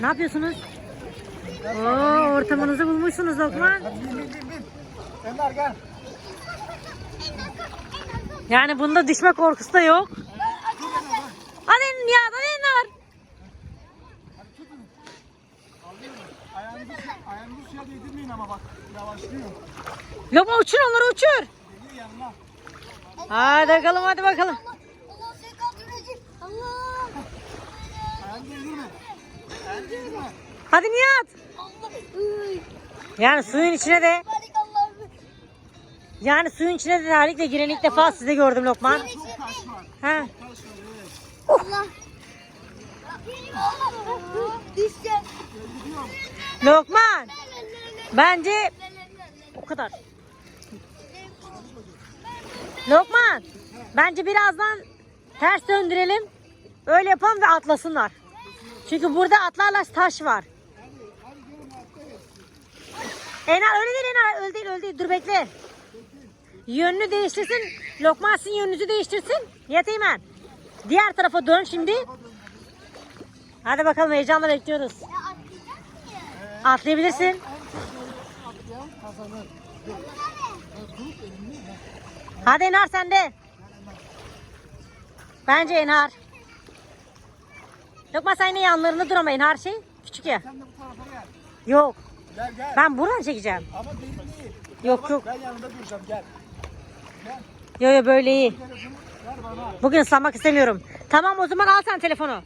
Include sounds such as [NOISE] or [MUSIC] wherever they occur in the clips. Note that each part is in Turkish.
Ne yapıyorsunuz? Oo, ortamınızı bulmuşsunuz Lokman. Enler gel. Yani bunda düşme korkusu da yok. Hadi ya hadi Enar. Ayağınızı, ayağınızı suya değdirmeyin ama bak. Yavaşlıyor. Lokman uçur onları uçur. Hadi bakalım hadi bakalım. Allah. Hadi Nihat. Yani suyun içine de yani suyun içine de terlikle giren ilk defa size gördüm Lokman. Ha. Allah. Lokman. Bence o kadar. Lokman. Bence birazdan ters döndürelim. Öyle yapalım ve atlasınlar. Çünkü burada atlarla taş var. Enar öyle değil Enar öyle değil öyle değil dur bekle. Yönünü değiştirsin. Lokman sizin yönünüzü değiştirsin. Nihat Eymen. Diğer tarafa dön şimdi. Hadi bakalım heyecanla bekliyoruz. Atlayabilirsin. Hadi Enar sen de. Bence Enar. Lokman sen yine yanlarında dur ama Enar şey küçük ya. Yok Gel gel. ben buradan çekeceğim. Ama derin değil. Yok Bak, yok. Ben yanında duracağım gel. Gel. Yo yo böyle iyi. Bugün ıslanmak istemiyorum. Tamam o zaman al sen telefonu.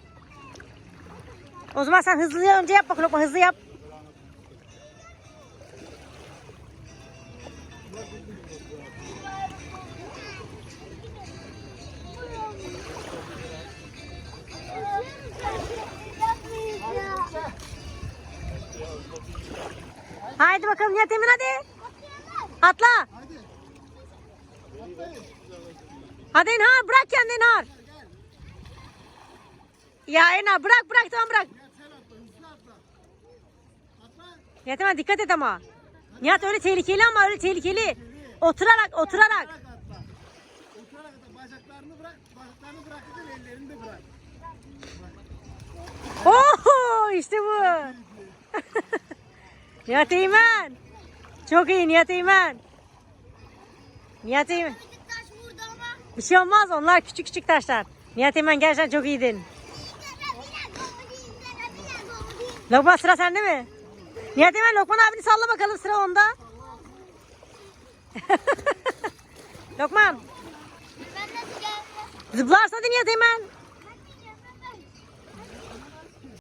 O zaman sen hızlı önce yap bakın Lokman hızlı yap. Haydi bakalım Nihat Emin hadi. Atla. Hadi. Enar bırak kendini Enar. Ya Enar bırak bırak tamam bırak. Nihat Emin dikkat et ama. Nihat öyle tehlikeli ama öyle tehlikeli. Oturarak oturarak. Bacaklarını bırak. Bacaklarını bırakınca ellerini de bırak. Nihat Eymen. Çok iyi Nihat Eymen. Nihat ama. Bir şey olmaz onlar küçük küçük taşlar. Nihat Eymen gerçekten çok iyiydin. Lokman sıra sende mi? Nihat Eymen Lokman abini salla bakalım sıra onda. [LAUGHS] Lokman zıplarsa hadi Nihat Eymen.